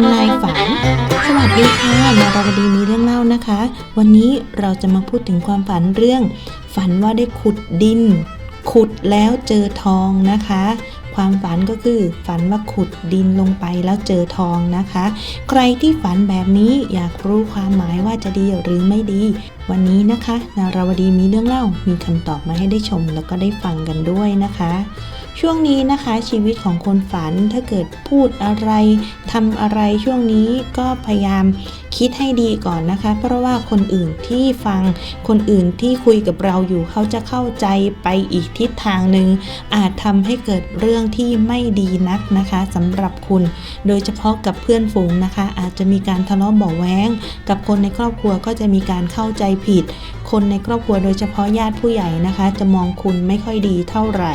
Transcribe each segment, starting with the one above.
ำนายฝัน สวัสดีค่ะมาราวดีมีเรื่องเล่านะคะ วันนี้เราจะมาพูดถึงความฝันเรื่อง ฝันว่าได้ขุดดิน ขุดแล้วเจอทองนะคะ ความฝันก็คือฝันว่าขุดดินลงไปแล้วเจอทองนะคะ ใครที่ฝันแบบนี้อยากรู้ความหมายว่าจะดีหรือไม่ดี วันนี้นะคะนาราวดีมีเรื่องเล่ามีคำตอบมาให้ได้ชมแล้วก็ได้ฟังกันด้วยนะคะช่วงนี้นะคะชีวิตของคนฝันถ้าเกิดพูดอะไรทำอะไรช่วงนี้ก็พยายามคิดให้ดีก่อนนะคะ เพราะว่าคนอื่นที่ฟังคนอื่นที่คุยกับเราอยู่เขาจะเข้าใจไปอีกทิศทางหนึ่งอาจทำให้เกิดเรื่องที่ไม่ดีนักนะคะสำหรับคุณ โดยเฉพาะกับเพื่อนฝูงนะคะ อาจจะมีการทะเลาะเบาแว้ง กับคนในครอบครัวก็จะมีการเข้าใจผิด คนในครอบครัวโดยเฉพาะญาติผู้ใหญ่นะคะ จะมองคุณไม่ค่อยดีเท่าไหร่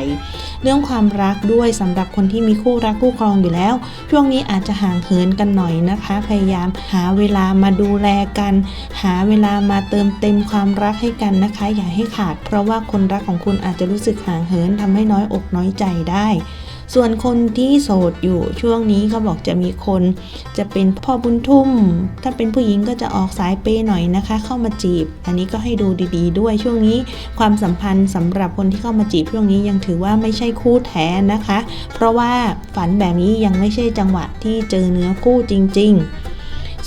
เรื่องความรักด้วยสำหรับคนที่มีคู่รักคู่ครองอยู่แล้ว ช่วงนี้อาจจะห่างเหินกันหน่อยนะคะ พยายามหาเวลามาดูแลกัน หาเวลามาเติมเต็มความรักให้กันนะคะ อย่าให้ขาด เพราะว่าคนรักของคุณอาจจะรู้สึกห่างเหินทำให้น้อยอกน้อยใจได้ ส่วนคนที่โสดอยู่ช่วงนี้เขาบอกจะมีคนจะเป็นพ่อบุญทุ่ม ถ้าเป็นผู้หญิงก็จะออกสายเปย์หน่อยนะคะ เข้ามาจีบ อันนี้ก็ให้ดูดี ๆ ด้วยช่วงนี้ความสัมพันธ์สำหรับคนที่เข้ามาจีบช่วงนี้ยังถือว่าไม่ใช่คู่แท้นะคะ เพราะว่าฝันแบบนี้ยังไม่ใช่จังหวะที่เจอเนื้อคู่จริง ๆ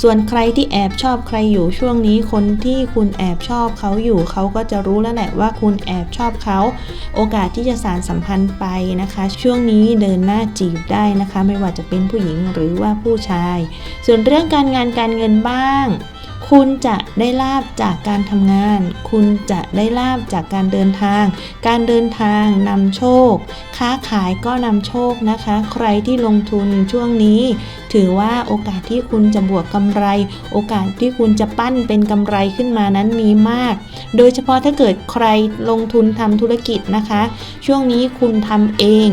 ส่วนใครที่แอบชอบใครอยู่ช่วงนี้คนที่คุณแอบชอบเขาอยู่เขาก็จะรู้แล้วแหละว่าคุณแอบชอบเขา โอกาสที่จะสารสัมพันธ์ไปนะคะ ช่วงนี้เดินหน้าจีบได้นะคะ ไม่ว่าจะเป็นผู้หญิงหรือว่าผู้ชาย ส่วนเรื่องการงานการเงินบ้าง คุณจะได้ลาบจากการทำงาน คุณจะได้ลาบจากการเดินทาง การเดินทางนำโชค ค้าขายก็นำโชคนะคะ ใครที่ลงทุนช่วงนี้ ถือว่าโอกาสที่คุณจะบวกกำไร โอกาสที่คุณจะปั้นเป็นกำไรขึ้นมานั้นมีมาก โดยเฉพาะถ้าเกิดใครลงทุนทำธุรกิจนะคะ ช่วงนี้คุณทำเอง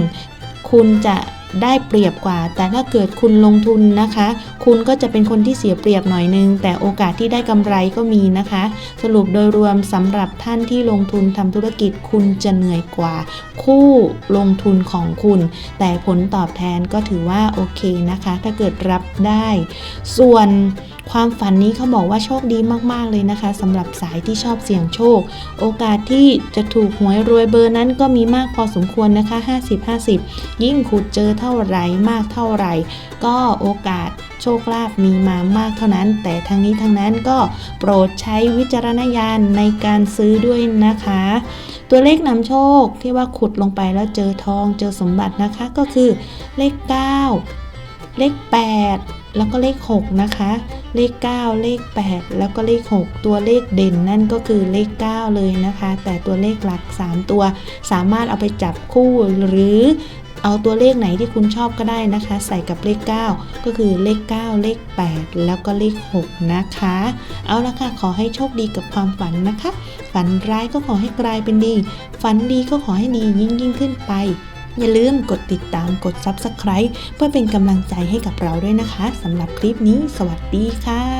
คุณจะ ได้เปรียบกว่า แต่ถ้าเกิดคุณลงทุนนะคะ คุณก็จะเป็นคนที่เสียเปรียบหน่อยนึง แต่โอกาสที่ได้กำไรก็มีนะคะ สรุปโดยรวมสำหรับท่านที่ลงทุนทำธุรกิจคุณจะเหนื่อยกว่า คู่ลงทุนของคุณ แต่ผลตอบแทนก็ถือว่าโอเคนะคะ ถ้าเกิดรับได้ ส่วนความฝันนี้เขาบอกว่าโชคดีมาก ๆ เลยนะคะสำหรับสายที่ชอบเสี่ยงโชค โอกาสที่จะถูกหวยรวยเบอร์นั้นก็มีมากพอสมควรนะคะ 50-50 ยิ่งขุดเจอเท่าไหร่มากเท่าไหร่ ก็โอกาสโชคลาภมีมามากเท่านั้น แต่ทั้งนี้ทั้งนั้นก็โปรดใช้วิจารณญาณในการซื้อด้วยนะคะ ตัวเลขนำโชคที่ว่าขุดลงไปแล้วเจอทองเจอสมบัตินะคะก็คือเลข 9 เลข 8แล้วก็เลข 6 นะคะ เลข 9 เลข 8 แล้วก็เลข 6 ตัวเลขเด่นนั่นก็คือเลข 9 เลยนะคะ แต่ตัวเลขหลัก 3 ตัว สามารถเอาไปจับคู่หรือ เอาตัวเลขไหนที่คุณชอบก็ได้นะคะ ใส่กับเลข 9 ก็คือเลข 9 เลข 8 แล้วก็เลข 6 นะคะ เอาละค่ะ ขอให้โชคดีกับความฝันนะคะ ฝันร้ายก็ขอให้กลายเป็นดี ฝันดีก็ขอให้ดียิ่งยิ่งขึ้นไปอย่าลืมกดติดตามกด Subscribe เพื่อเป็นกำลังใจให้กับเราด้วยนะคะสำหรับคลิปนี้ สวัสดีค่ะ